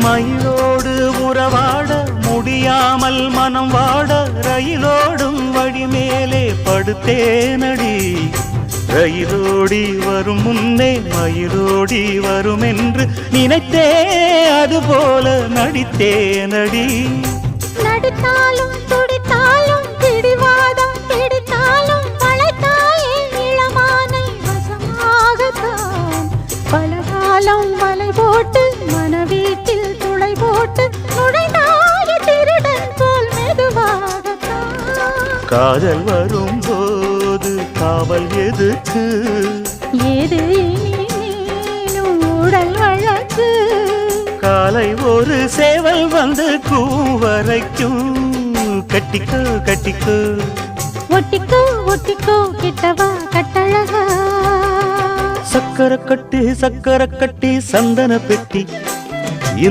மயிலோடு உறவாட முடியாமல் மனம் வாட ரயிலோடும் வழி மேலே படுத்தேனடி. ரயிலோடி வரும் முன்னே மயிலோடி வரும் என்று நினைத்தே அதுபோல நடித்தேனடி. நடித்தாலும் துடித்தாலும் பிடிவாதம் பிடித்தாலும் வளைத்தாயே இளமானை வசமாகத்தான். வலை போட்டு மனவி காதல் வரும்போது காவல் எதுக்கு? ஏது உடல் வழக்கு. காலை ஒரு சேவல் வந்து கூவரைக்கும் கட்டிக்கோ கட்டிக்கோ. ஒட்டிக்கோ ஒட்டிக்கோ கிட்டவா கட்டழகா. சக்கர கட்டி சக்கர கட்டி சந்தன பெட்டி.